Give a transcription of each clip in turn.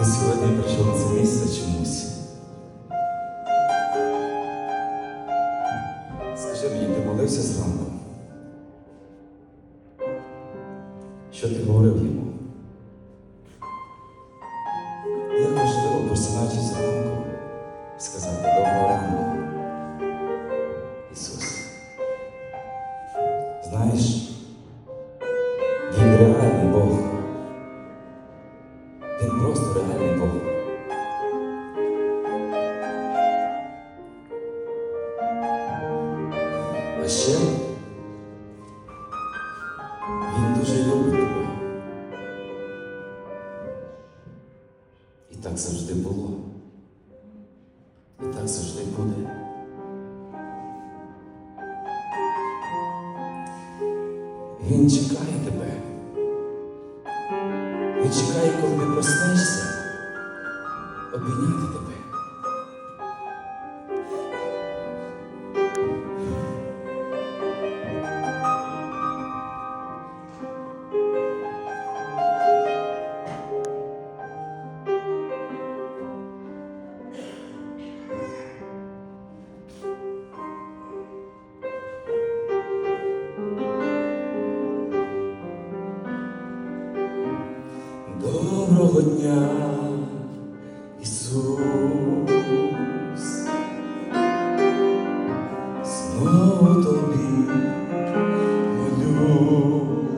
Ти сьогодні прийшов на це місце чомусь. Скажи мені, ти молився зранку? Що ти говорив йому? Як можливо персонажі зранку сказати доброго ранку. Ісус. Знаєш? Ще він дуже любить тебе. І так завжди було. І так завжди буде. Він чекає тебе. Він чекає, коли ти проснешся, обійняти Доброго дня, Ісус, знову тобі молюсь,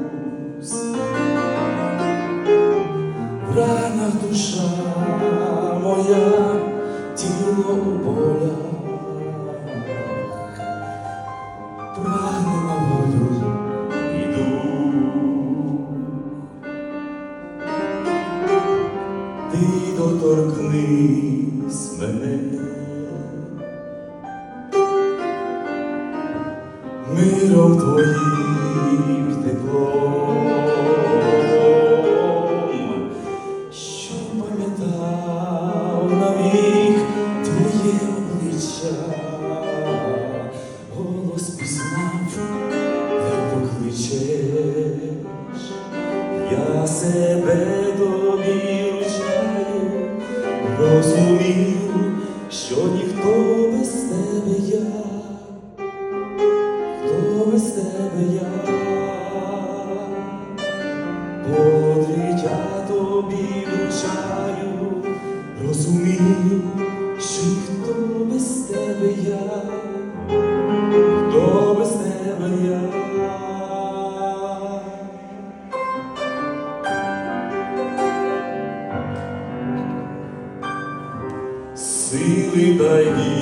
в ранах душа моя, тіло у болях, ти доторкнись мене, миром твоїм теплом, що пам'ятав навік твоє обличчя, голос пізнав, як покличеш. Я себе тобі розумію, що ніхто без тебе я, хто без тебе я, Подрить я тобі вручаю, розумів, що ніхто без тебе я, дай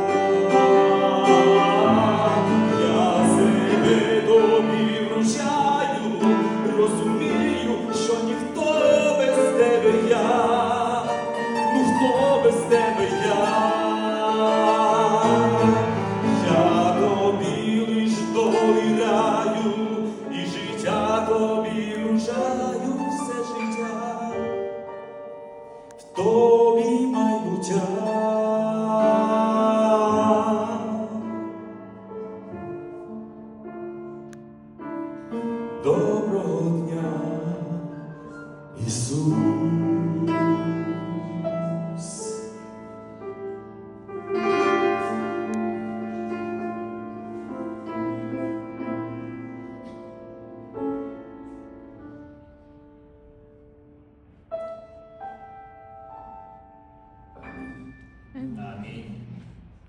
Доброго дня, Ісус.